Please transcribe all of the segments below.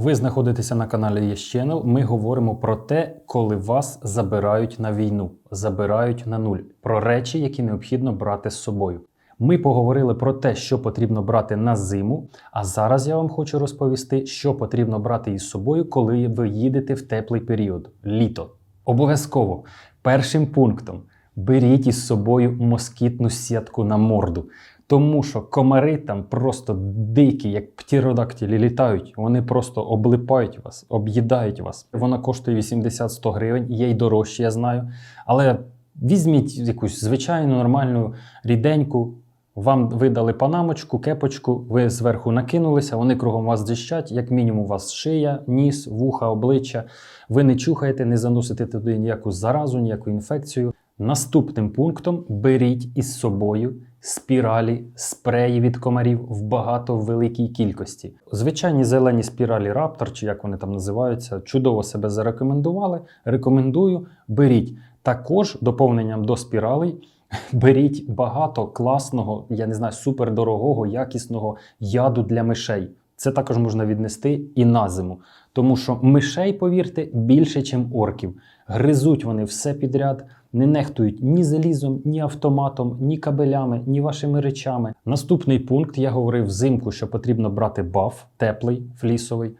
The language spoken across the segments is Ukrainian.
Ви знаходитеся на каналі Channel. Ми говоримо про те, коли вас забирають на війну, забирають на нуль, про речі, які необхідно брати з собою. Ми поговорили про те, що потрібно брати на зиму. А зараз я вам хочу розповісти, що потрібно брати із собою, коли ви їдете в теплий період літо. Обов'язково першим пунктом беріть із собою москітну сітку на морду. Тому що комари там просто дикі, як птіродактилі літають. Вони просто облипають вас, об'їдають вас. Вона коштує 80-100 гривень, є й дорожче, я знаю. Але візьміть якусь звичайну, нормальну ріденьку. Вам видали панамочку, кепочку, ви зверху накинулися, вони кругом вас дзищать, як мінімум у вас шия, ніс, вуха, обличчя. Ви не чухаєте, не заносите туди ніяку заразу, ніяку інфекцію. Наступним пунктом беріть із собою спіралі, спреї від комарів в багато великій кількості. Звичайні зелені спіралі Раптор, чи як вони там називаються, чудово себе зарекомендували. Рекомендую, беріть. Також доповненням до спіралей. Беріть багато класного, я не знаю, супердорогого, якісного яду для мишей. Це також можна віднести і на зиму. Тому що мишей, повірте, більше, ніж орків. Гризуть вони все підряд, не нехтують ні залізом, ні автоматом, ні кабелями, ні вашими речами. Наступний пункт я говорив взимку, що потрібно брати баф, теплий, флісовий.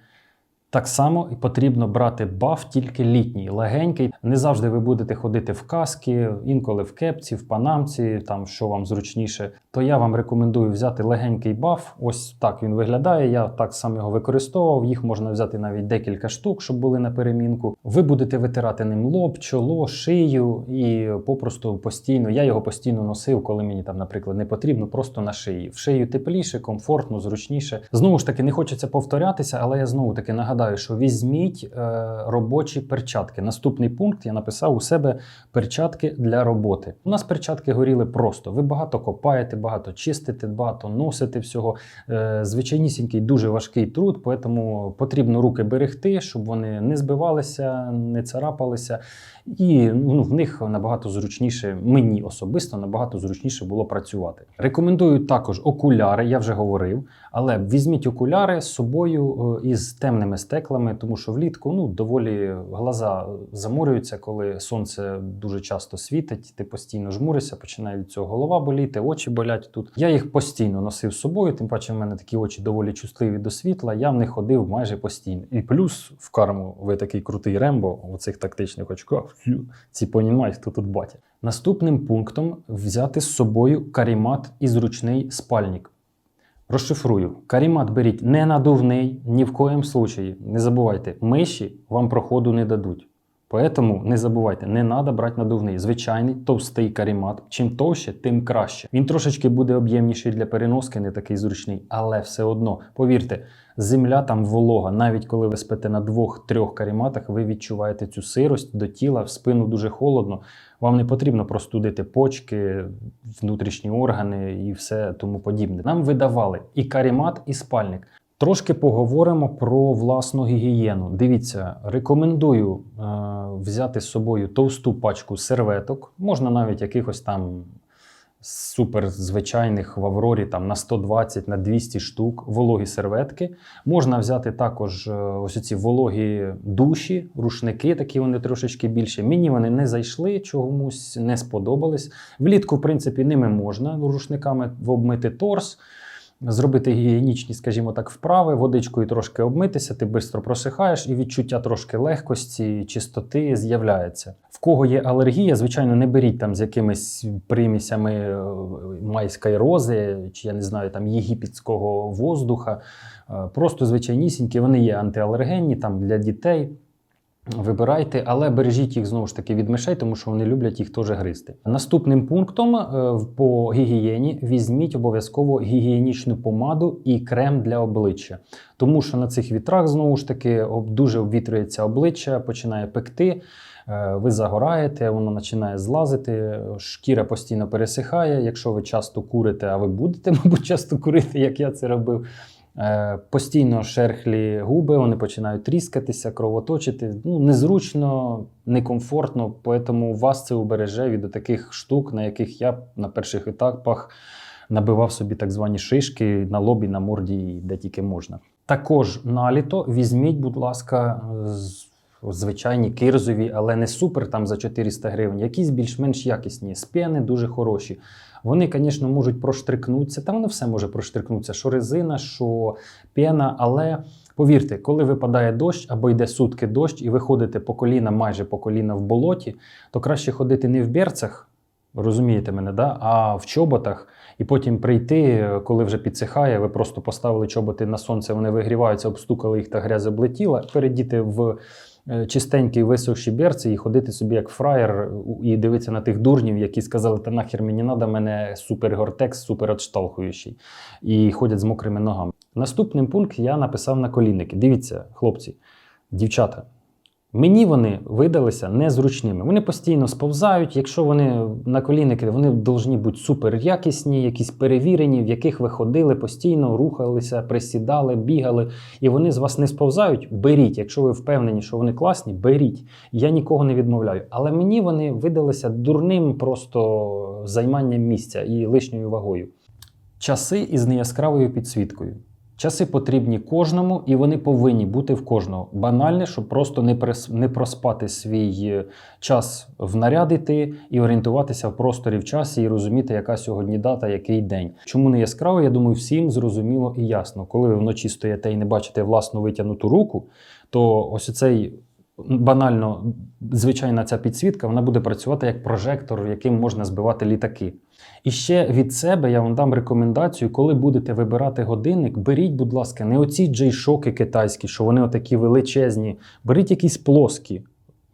Так само і потрібно брати баф тільки літній, легенький. Не завжди ви будете ходити в каски, інколи в кепці, в панамці, там що вам зручніше. То я вам рекомендую взяти легенький баф. Ось так він виглядає. Я так сам його використовував. Їх можна взяти навіть декілька штук, щоб були на перемінку. Ви будете витирати ним лоб, чоло, шию і попросту постійно. Я його постійно носив, коли мені там, наприклад, не потрібно, просто на шиї. В шию тепліше, комфортно, зручніше. Знову ж таки, не хочеться повторятися, але я знову таки нагадаю нагадаю, що візьміть е, робочі перчатки. Наступний пункт я написав у себе перчатки для роботи. У нас перчатки горіли просто. Ви багато копаєте, багато чистите, багато носите всього. Е, звичайнісінький, дуже важкий труд, тому потрібно руки берегти, щоб вони не збивалися, не царапалися. І ну, в них набагато зручніше, мені особисто набагато зручніше було працювати. Рекомендую також окуляри, я вже говорив, але візьміть окуляри з собою е, із темними стеклами, тому що влітку ну, доволі глаза замурюються, коли сонце дуже часто світить, ти постійно жмуришся, починає від цього голова боліти, очі болять тут. Я їх постійно носив з собою, тим паче в мене такі очі доволі чутливі до світла. Я в них ходив майже постійно. І плюс в карму ви такий крутий рембо у цих тактичних очках. Ці понімають, хто тут батя. Наступним пунктом взяти з собою карімат і зручний спальник. Розшифрую, карімат беріть не надувний, ні в коєм случаї. Не забувайте, миші вам проходу не дадуть. Поэтому не забувайте, не треба брати надувний. Звичайний товстий карімат. Чим товще, тим краще. Він трошечки буде об'ємніший для переноски, не такий зручний, але все одно, повірте, земля там волога. Навіть коли ви спите на двох-трьох каріматах, ви відчуваєте цю сирость до тіла, в спину дуже холодно. Вам не потрібно простудити почки, внутрішні органи і все тому подібне. Нам видавали і карімат, і спальник. Трошки поговоримо про власну гігієну. Дивіться, рекомендую е, взяти з собою товсту пачку серветок, можна навіть якихось там суперзвичайних в Аврорі там на 120 на 200 штук вологі серветки. Можна взяти також е, ось ці вологі душі, рушники, такі вони трошечки більше. Мені вони не зайшли, чомусь не сподобались. Влітку, в принципі, ними можна рушниками обмити торс зробити гігієнічні, скажімо так, вправи, водичкою трошки обмитися, ти швидко просихаєш, і відчуття трошки легкості, чистоти з'являється. В кого є алергія, звичайно, не беріть там з якимись примісями е, майської рози, чи я не знаю, там єгипетського воздуха. Е, просто звичайнісінькі, вони є антиалергенні там для дітей. Вибирайте, але бережіть їх знову ж таки від мишей, тому що вони люблять їх теж гризти. Наступним пунктом е, по гігієні візьміть обов'язково гігієнічну помаду і крем для обличчя, тому що на цих вітрах знову ж таки дуже обвітрюється обличчя, починає пекти. Е, ви загораєте, воно починає злазити, шкіра постійно пересихає. Якщо ви часто курите, а ви будете, мабуть, часто курити, як я це робив. Е, постійно шерхлі губи, вони починають тріскатися, кровоточити. Ну, Незручно, некомфортно, тому вас це убереже від таких штук, на яких я на перших етапах набивав собі так звані шишки на лобі, на морді, де тільки можна. Також наліто візьміть, будь ласка, з- звичайні кирзові, але не супер там за 400 гривень, якісь більш-менш якісні. З пени дуже хороші. Вони, звісно, можуть проштрикнутися, та воно все може проштрикнутися, що резина, що пена, але. Повірте, коли випадає дощ або йде сутки дощ, і ви ходите по коліна, майже по коліна в болоті, то краще ходити не в берцях, розумієте мене, да? а в чоботах, і потім прийти, коли вже підсихає, ви просто поставили чоботи на сонце, вони вигріваються, обстукали їх та грязь облетіла, перейдіти в чистенькі висохші берці і ходити собі як фраєр і дивитися на тих дурнів, які сказали, та нахер мені надо, мене супер гортекс, супер і ходять з мокрими ногами. Наступний пункт я написав на колінники. Дивіться, хлопці, дівчата. Мені вони видалися незручними. Вони постійно сповзають. Якщо вони на колінники, вони повинні бути супер якісні, якісь перевірені, в яких ви ходили, постійно рухалися, присідали, бігали, і вони з вас не сповзають. Беріть. Якщо ви впевнені, що вони класні, беріть. Я нікого не відмовляю. Але мені вони видалися дурним просто займанням місця і лишньою вагою. Часи із неяскравою підсвіткою. Часи потрібні кожному, і вони повинні бути в кожного. Банальне, щоб просто не, не проспати свій е, час в наряд і орієнтуватися в просторі в часі і розуміти, яка сьогодні дата, який день. Чому не яскраво, я думаю, всім зрозуміло і ясно. Коли ви вночі стоїте і не бачите власну витягнуту руку, то ось цей банально звичайна ця підсвітка вона буде працювати як прожектор, яким можна збивати літаки. І ще від себе я вам дам рекомендацію, коли будете вибирати годинник, беріть, будь ласка, не оці джейшоки китайські, що вони отакі величезні, беріть якісь плоскі,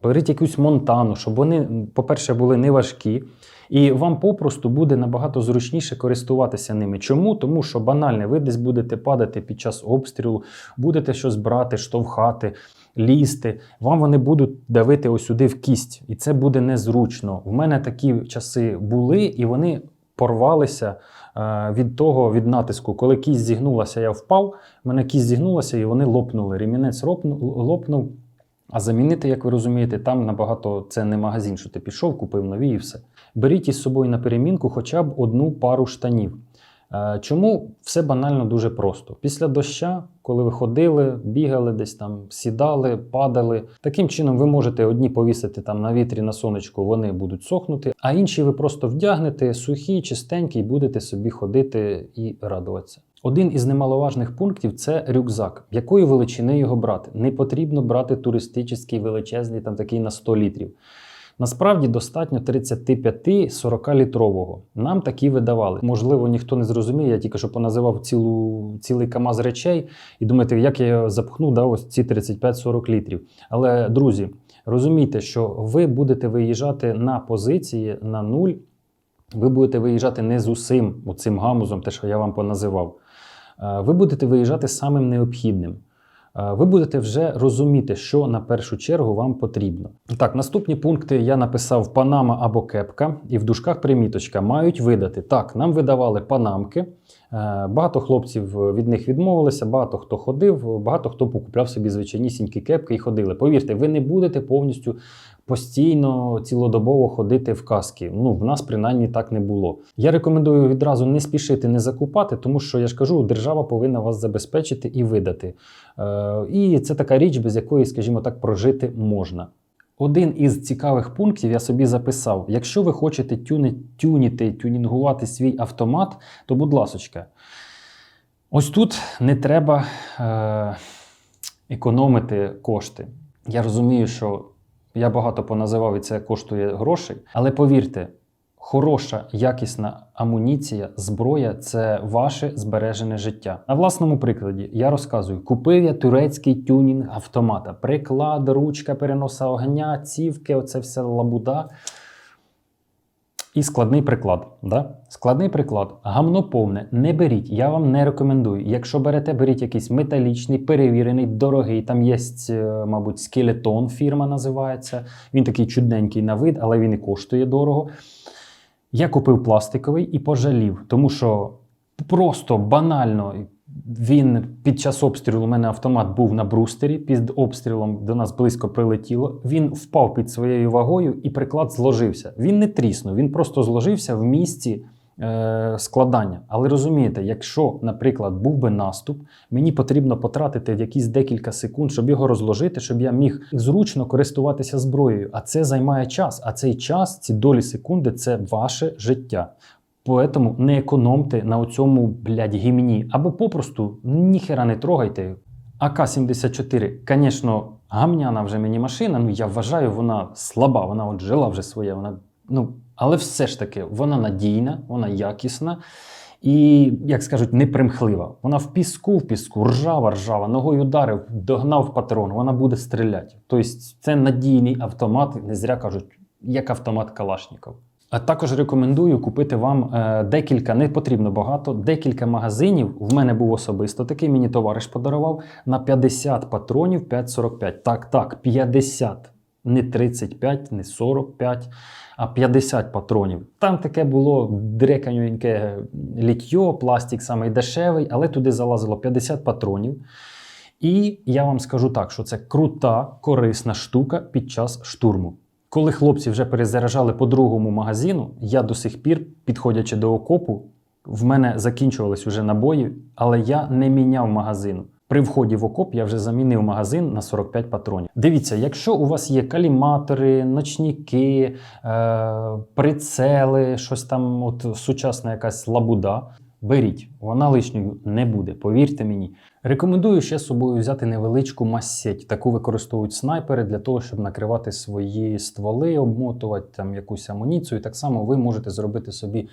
беріть якусь монтану, щоб вони, по-перше, були не важкі. І вам попросту буде набагато зручніше користуватися ними. Чому? Тому що банальне, ви десь будете падати під час обстрілу, будете щось брати, штовхати, лізти. Вам вони будуть давити ось сюди в кість, і це буде незручно. В мене такі часи були, і вони порвалися е, від того, від натиску. Коли кість зігнулася, я впав, мене кість зігнулася, і вони лопнули. Ремінець лопнув, лопнув. А замінити, як ви розумієте, там набагато це не магазин, що ти пішов, купив нові і все. Беріть із собою на перемінку хоча б одну пару штанів. Е, Чому все банально дуже просто? Після доща, коли ви ходили, бігали десь там, сідали, падали. Таким чином ви можете одні повісити там на вітрі на сонечку, вони будуть сохнути, а інші ви просто вдягнете сухі, чистенькі, і будете собі ходити і радуватися. Один із немаловажних пунктів це рюкзак. Якої величини його брати? Не потрібно брати туристичний величезний, там такий на 100 літрів. Насправді достатньо 35-40 літрового. Нам такі видавали. Можливо, ніхто не зрозуміє, я тільки що поназивав цілу, цілий камаз речей і думаєте, як я запхну, да, ось ці 35-40 літрів. Але, друзі, розумійте, що ви будете виїжджати на позиції на нуль. Ви будете виїжджати не з усім оцим гамузом, те, що я вам поназивав. Е, Ви будете виїжджати самим необхідним. Е, Ви будете вже розуміти, що на першу чергу вам потрібно. Так, наступні пункти я написав панама або кепка, і в дужках приміточка мають видати. Так, нам видавали панамки. Е, Багато хлопців від них відмовилися, багато хто ходив, багато хто покупляв собі звичайнісінькі кепки і ходили. Повірте, ви не будете повністю постійно цілодобово ходити в каски. Ну, в нас принаймні так не було. Я рекомендую відразу не спішити, не закупати, тому що я ж кажу, держава повинна вас забезпечити і видати. Е, і це така річ, без якої, скажімо так, прожити можна. Один із цікавих пунктів я собі записав: якщо ви хочете тюни, тюніти, тюнінгувати свій автомат, то будь ласочка, ось тут не треба е, економити кошти. Я розумію, що я багато поназивав і це коштує грошей, але повірте, хороша, якісна амуніція, зброя це ваше збережене життя. На власному прикладі я розказую: купив я турецький тюнінг автомата, приклад, ручка, переноса огня, цівки, оце вся лабуда. І складний приклад. Да? Складний приклад. Гамно повне. Не беріть. Я вам не рекомендую. Якщо берете, беріть якийсь металічний, перевірений, дорогий. Там є, е, мабуть, скелетон фірма називається. Він такий чудненький на вид, але він і коштує дорого. Я купив пластиковий і пожалів, тому що просто банально. Він під час обстрілу у мене автомат був на брустері. Під обстрілом до нас близько прилетіло. Він впав під своєю вагою і приклад зложився. Він не тріснув, він просто зложився в місці, е, складання. Але розумієте, якщо, наприклад, був би наступ, мені потрібно потратити в якісь декілька секунд, щоб його розложити, щоб я міг зручно користуватися зброєю. А це займає час. А цей час, ці долі секунди, це ваше життя. Поэтому не економте на цьому блядь, гімні або попросту ніхера не трогайте. АК-74, звісно, гамняна вже мені машина. Ну я вважаю, вона слаба, вона от жила вже своє. Вона, ну, але все ж таки, вона надійна, вона якісна і, як скажуть, непримхлива. Вона в піску, в піску, ржава, ржава, ногою ударив, догнав патрон, вона буде стріляти. Тобто це надійний автомат, не зря кажуть, як автомат Калашніков. Також рекомендую купити вам е, декілька, не потрібно багато, декілька магазинів. В мене був особисто такий, мені товариш подарував на 50 патронів 5,45. Так, так, 50. Не 35, не 45, а 50 патронів. Там таке було дреканюньке літьо, пластик самий дешевий, але туди залазило 50 патронів. І я вам скажу так, що це крута, корисна штука під час штурму. Коли хлопці вже перезаряджали по другому магазину, я до сих пір, підходячи до окопу, в мене закінчувались вже набої, але я не міняв магазину. При вході в окоп я вже замінив магазин на 45 патронів. Дивіться, якщо у вас є каліматори, ночніки, е- прицели, щось там, от сучасна якась лабуда, беріть, вона лишньою не буде, повірте мені. Рекомендую ще з собою взяти невеличку масеть. Таку використовують снайпери для того, щоб накривати свої стволи, обмотувати там якусь амуніцію. І так само ви можете зробити собі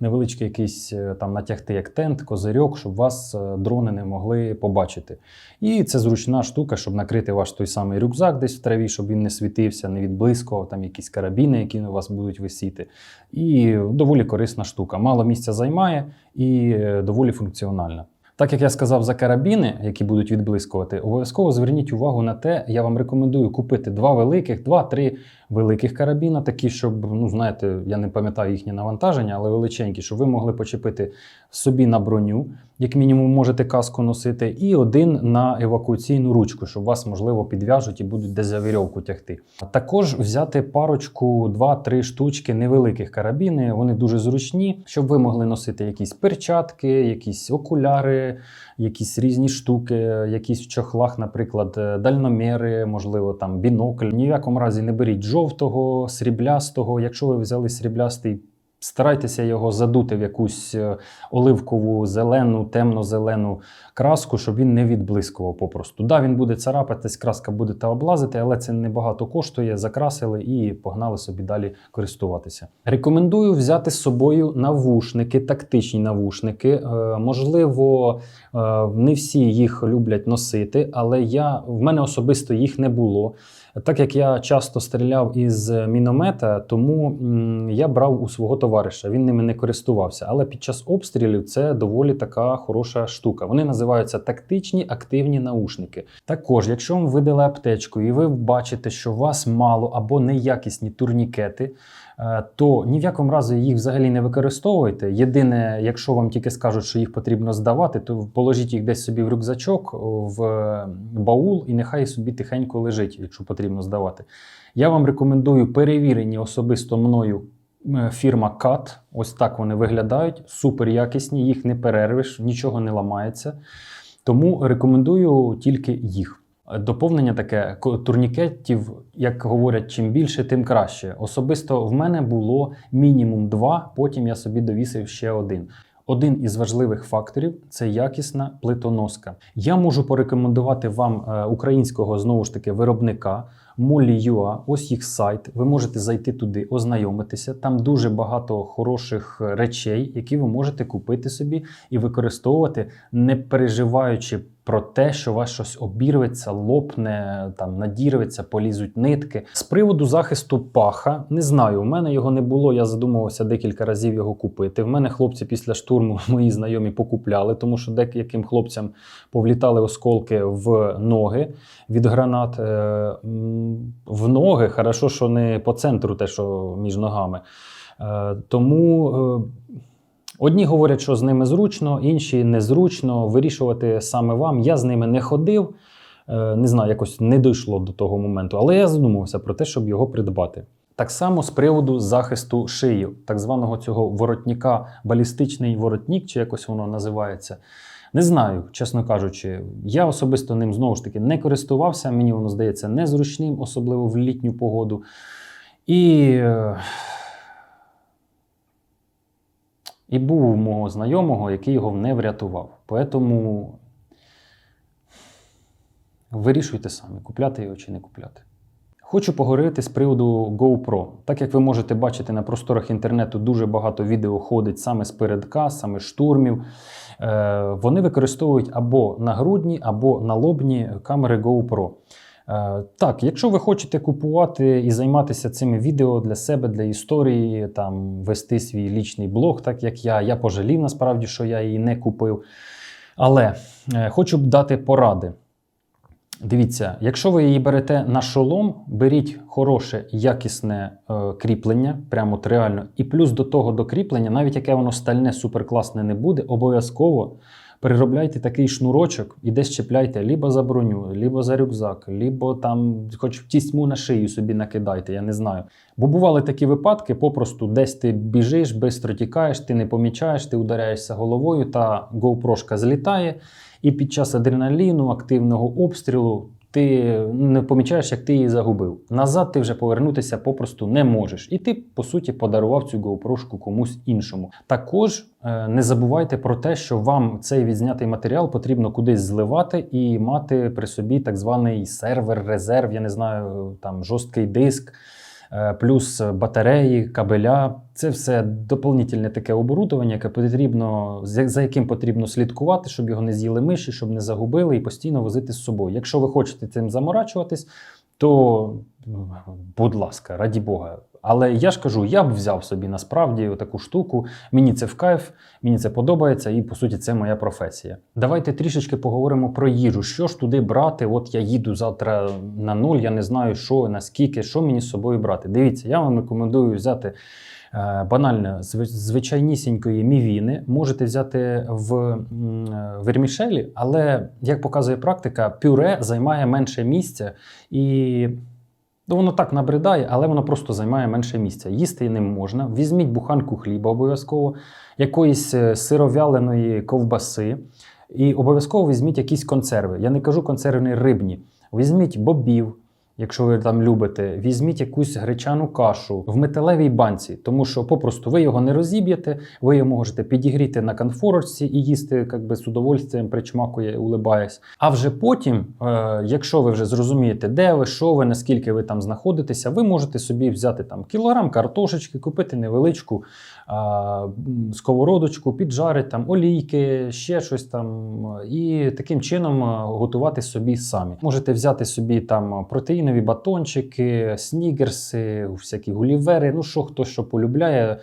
невеличкий якийсь е, там натягти як тент, козирьок, щоб вас е, дрони не могли побачити. І це зручна штука, щоб накрити ваш той самий рюкзак десь в траві, щоб він не світився, не відблискував, там якісь карабіни, які у вас будуть висіти. І доволі корисна штука. Мало місця займає і е, доволі функціональна. Так як я сказав за карабіни, які будуть відблискувати, обов'язково зверніть увагу на те, я вам рекомендую купити два великих, два-три великих карабіна, такі, щоб, ну знаєте, я не пам'ятаю їхнє навантаження, але величенькі, щоб ви могли почепити собі на броню, як мінімум можете каску носити, і один на евакуаційну ручку, щоб вас, можливо, підв'яжуть і будуть десь за вірьовку тягти. Також взяти парочку, два-три штучки невеликих карабіни, вони дуже зручні, щоб ви могли носити якісь перчатки, якісь окуляри, якісь різні штуки, якісь в чохлах, наприклад, дальномери, дальноміри, можливо, там бінокль. Ні в якому разі не беріть жовтого, сріблястого. Якщо ви взяли сріблястий. Старайтеся його задути в якусь е, оливкову, зелену, темно-зелену краску, щоб він не відблискував попросту. Да, він буде царапатись, краска буде та облазити, але це небагато коштує. Закрасили і погнали собі далі користуватися. Рекомендую взяти з собою навушники, тактичні навушники. Е, можливо, е, не всі їх люблять носити, але я в мене особисто їх не було. Так як я часто стріляв із міномета, тому я брав у свого товариша. Він ними не користувався. Але під час обстрілів це доволі така хороша штука. Вони називаються тактичні активні наушники. Також, якщо вам видали аптечку, і ви бачите, що у вас мало або неякісні турнікети. Е, То ні в якому разі їх взагалі не використовуйте. Єдине, якщо вам тільки скажуть, що їх потрібно здавати, то положіть їх десь собі в рюкзачок, в баул, і нехай собі тихенько лежить, якщо потрібно здавати. Я вам рекомендую перевірені особисто мною е, фірма CAT. Ось так вони виглядають. Супер якісні, їх не перервиш, нічого не ламається. Тому рекомендую тільки їх. Доповнення таке турнікетів, як говорять, чим більше, тим краще. Особисто в мене було мінімум два, потім я собі довісив ще один. Один із важливих факторів це якісна плитоноска. Я можу порекомендувати вам е, українського знову ж таки виробника Molly.ua. Ось їх сайт. Ви можете зайти туди, ознайомитися. Там дуже багато хороших е, речей, які ви можете купити собі і використовувати, не переживаючи про те, що у вас щось обірветься, лопне, там надірветься, полізуть нитки. З приводу захисту паха, не знаю. У мене його не було. Я задумувався декілька разів його купити. В мене хлопці після штурму мої знайомі покупляли, тому що деяким хлопцям повлітали осколки в ноги від гранат. Е, В ноги, хорошо, що не по центру, те, що між ногами. Е, Тому. Одні говорять, що з ними зручно, інші незручно. Вирішувати саме вам. Я з ними не ходив, е, не знаю, якось не дійшло до того моменту, але я задумався про те, щоб його придбати. Так само з приводу захисту шиї, так званого цього воротника, балістичний воротник, чи якось воно називається. Не знаю, чесно кажучи, я особисто ним знову ж таки не користувався. Мені воно здається незручним, особливо в літню погоду. І, е, і був у мого знайомого, який його не врятував. Поэтому вирішуйте самі, купляти його чи не купляти. Хочу поговорити з приводу GoPro. Так як ви можете бачити на просторах інтернету, дуже багато відео ходить саме з передка, саме штурмів. Е, Вони використовують або нагрудні, або налобні камери GoPro. Е, Так, якщо ви хочете купувати і займатися цими відео для себе, для історії, там вести свій лічний блог, так як я. Я пожалів насправді, що я її не купив. Але е, хочу б дати поради. Дивіться, якщо ви її берете на шолом, беріть хороше, якісне е, кріплення, прямо от реально. І плюс до того до кріплення, навіть яке воно стальне, суперкласне не буде, обов'язково переробляйте такий шнурочок і десь чіпляйте лібо за броню, лібо за рюкзак, лібо там, хоч тісьму на шию собі накидайте, я не знаю. Бо бували такі випадки, попросту десь ти біжиш, швидко тікаєш, ти не помічаєш, ти ударяєшся головою, та GoPro злітає. І під час адреналіну, активного обстрілу, ти не помічаєш, як ти її загубив. Назад ти вже повернутися попросту не можеш. І ти, по суті, подарував цю GoPro комусь іншому. Також е, не забувайте про те, що вам цей відзнятий матеріал потрібно кудись зливати і мати при собі так званий сервер, резерв, я не знаю, там жорсткий диск. Е, Плюс батареї, кабеля це все доповнительне таке оборудовання, яке потрібно, за яким потрібно слідкувати, щоб його не з'їли миші, щоб не загубили і постійно возити з собою. Якщо ви хочете цим заморачуватись, то будь ласка, раді Бога. Але я ж кажу, я б взяв собі насправді таку штуку. Мені це в кайф, мені це подобається, і по суті, це моя професія. Давайте трішечки поговоримо про їжу. Що ж туди брати? От я їду завтра на нуль, я не знаю, що наскільки, що мені з собою брати. Дивіться, я вам рекомендую взяти. е, Банально зв- звичайнісінької мівіни можете взяти в е, вермішелі, але як показує практика, пюре займає менше місця і Ну, воно так набридає, але воно просто займає менше місця. Їсти ним можна. Візьміть буханку хліба обов'язково, якоїсь е, сировяленої ковбаси. І обов'язково візьміть якісь консерви. Я не кажу консервні рибні. Візьміть бобів, якщо ви там любите, візьміть якусь гречану кашу в металевій банці, тому що попросту ви його не розіб'єте, ви його можете підігріти на конфорочці і їсти як би, з удовольствием, причмакує, улибаясь. А вже потім, е, якщо ви вже зрозумієте, де ви, що ви, наскільки ви там знаходитеся, ви можете собі взяти там кілограм картошечки, купити невеличку м, сковородочку, піджарити там олійки, ще щось там, і таким чином е, готувати собі самі. Можете взяти собі там протеїнові батончики, снігерси, всякі гулівери, ну що хто що полюбляє.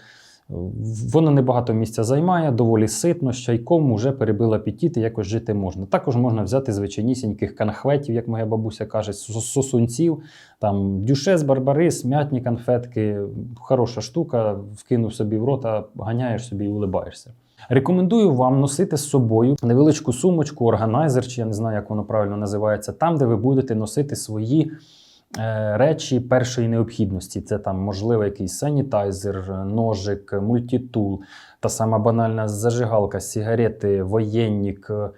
Воно небагато місця займає, доволі ситно, з чайком вже перебило апетит якось жити можна. Також можна взяти звичайнісіньких канахветів, як моя бабуся каже, сосунців, там дюшес, барбарис, м'ятні конфетки. Хороша штука, вкинув собі в рота, ганяєш собі і улибаєшся. Рекомендую вам носити з собою невеличку сумочку, органайзер, чи я не знаю, як воно правильно називається, там, де ви будете носити свої е, речі першої необхідності. Це там, можливо, якийсь санітайзер, ножик, мультитул, та сама банальна зажигалка, сигарети, воєнник. е,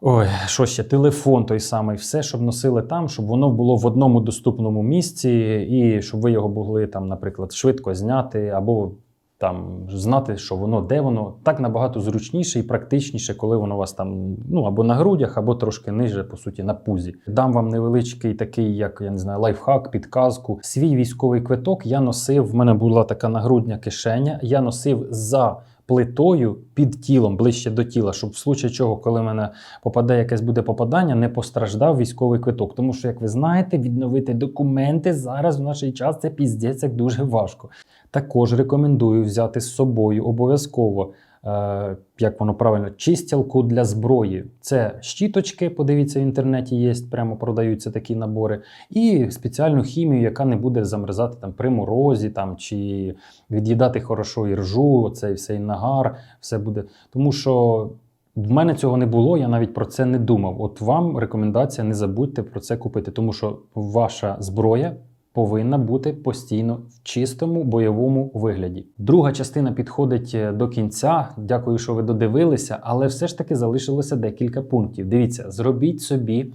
Ой, що ще, телефон той самий, все, щоб носили там, щоб воно було в одному доступному місці, і щоб ви його могли там, наприклад, швидко зняти, або там знати, що воно, де воно. Так набагато зручніше і практичніше, коли воно у вас там ну або на грудях, або трошки ниже, по суті, на пузі. Дам вам невеличкий такий, як я не знаю, лайфхак, підказку. Свій військовий квиток я носив. В мене була така нагрудня кишеня. Я носив за плитою під тілом, ближче до тіла, щоб в случаї чого, коли в мене попаде якесь буде попадання, не постраждав військовий квиток. Тому що, як ви знаєте, відновити документи зараз в наш час це піздець як дуже важко. Також рекомендую взяти з собою обов'язково. Е, Як воно правильно, чистілку для зброї. Це щіточки, подивіться в інтернеті, є, прямо продаються такі набори, і спеціальну хімію, яка не буде замерзати там при морозі, там чи від'їдати хорошо іржу, оцей всей нагар, все буде. Тому що в мене цього не було, я навіть про це не думав. От вам рекомендація, не забудьте про це купити, тому що ваша зброя повинна бути постійно в чистому бойовому вигляді. Друга частина підходить е, до кінця. Дякую, що ви додивилися, але все ж таки залишилося декілька пунктів. Дивіться, зробіть собі.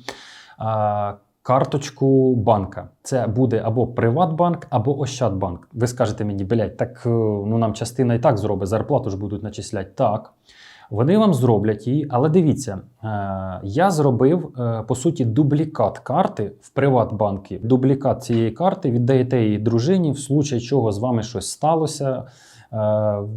А, Карточку банка. Це буде або Приватбанк, або Ощадбанк. Ви скажете мені, блядь, так е, ну нам частина і так зробить, зарплату ж будуть начисляти. Так. Вони вам зроблять її, але дивіться, е, я зробив е, по суті дублікат карти в Приватбанкі. Дублікат цієї карти віддаєте її дружині, в случай чого з вами щось сталося, е,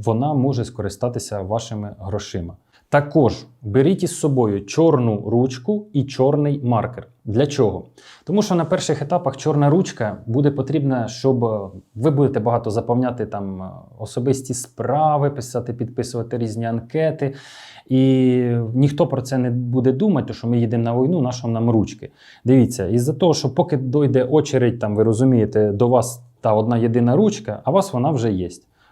вона може скористатися вашими грошима. Також беріть із собою чорну ручку і чорний маркер. Для чого? Тому що на перших етапах чорна ручка буде потрібна, щоб е, ви будете багато заповняти там е, особисті справи, писати, підписувати різні анкети. І ніхто про це не буде думати, що ми їдемо на війну, на що нам ручки. Дивіться, із-за того, що поки дойде очередь, там ви розумієте, до вас та одна єдина ручка, а у вас вона вже є.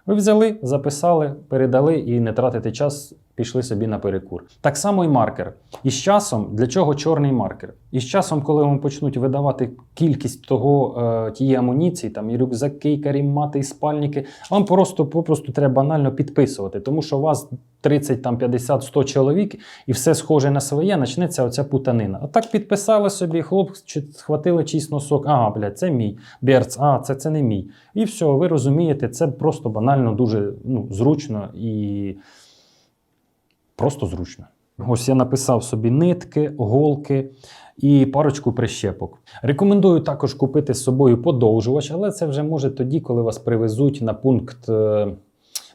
Ви взяли, записали, передали і не тратите час, пішли собі на перекур. Так само і маркер. І з часом, для чого чорний маркер? І з часом, коли вам почнуть видавати кількість того, е, тієї амуніції, там і рюкзаки, і карімати, і спальники, вам просто попросту треба банально підписувати, тому що у вас 30, там, 50, 100 чоловік, і все схоже на своє, почнеться оця путанина. А так підписали собі, хлоп, чи- схватили чийсь носок, ага, блядь, це мій. Берц, а, це, це не мій. І все, ви розумієте, це просто банально дуже ну, зручно і просто зручно. Ось я написав собі нитки, голки і парочку прищепок. Рекомендую також купити з собою подовжувач, але це вже може тоді, коли вас привезуть на пункт е,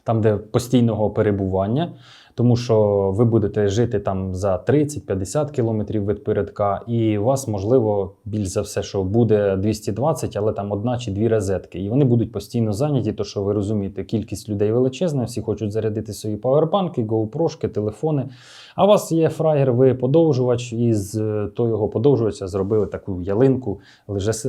там, де постійного перебування. Тому що ви будете жити там за 30-50 кілометрів від передка, і у вас, можливо, більш за все, що буде 220, але там одна чи дві розетки. І вони будуть постійно зайняті, то що ви розумієте, кількість людей величезна, всі хочуть зарядити свої павербанки, GoPro, телефони. А у вас є фраєр, ви подовжувач, і з е, того його подовжувача зробили таку ялинку,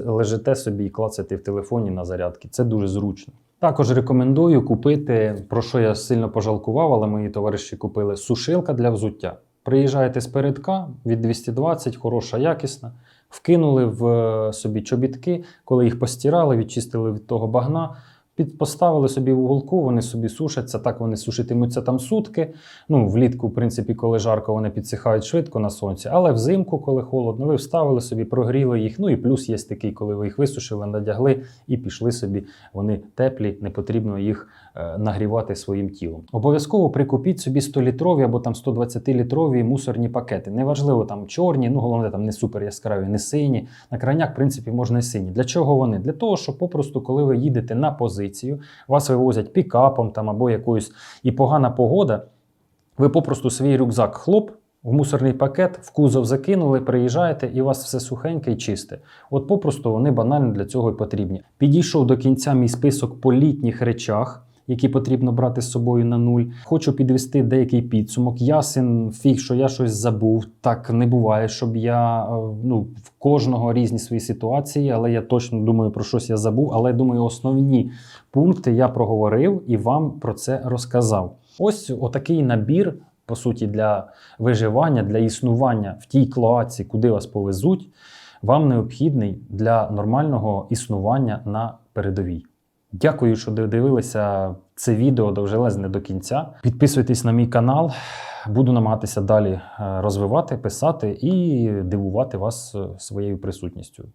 лежите собі і клацаєте в телефоні на зарядки. Це дуже зручно. Також рекомендую купити, про що я сильно пожалкував, але мої товариші купили сушилка для взуття. Приїжджаєте з передка від 220, хороша, якісна. Вкинули в е, собі чобітки, коли їх постирали, відчистили від того багна, під, поставили собі в уголку, вони собі сушаться. Так вони сушитимуться там сутки. Ну, влітку, в принципі, коли жарко, вони підсихають швидко на сонці, але взимку, коли холодно, ви вставили собі, прогріли їх. Ну і плюс є такий, коли ви їх висушили, надягли і пішли собі. Вони теплі, не потрібно їх нагрівати своїм тілом. Обов'язково прикупіть собі 100-літрові або там 120-літрові мусорні пакети. Неважливо там чорні, ну головне там не супер яскраві, не сині. На крайняк, в принципі, можна і сині. Для чого вони? Для того, щоб попросту, коли ви їдете на позицію, вас вивозять пікапом там або якоюсь і погана погода. Ви попросту свій рюкзак хлоп в мусорний пакет, в кузов закинули, приїжджаєте, і у вас все сухеньке і чисте. От попросту вони банально для цього і потрібні. Підійшов до кінця мій список по літніх речах. Які потрібно брати з собою на нуль. Хочу підвести деякий підсумок. Ясен фіг, що я щось забув. Так не буває, щоб я е, ну в кожного різні свої ситуації, але я точно думаю про щось я забув. Але думаю, основні пункти я проговорив і вам про це розказав. Ось отакий набір, по суті, для виживання, для існування в тій клоаці, куди вас повезуть, вам необхідний для нормального існування на передовій. Дякую, що додивилися це відео довжелезне до кінця. Підписуйтесь на мій канал. Буду намагатися далі е, розвивати, писати і дивувати вас е, своєю присутністю.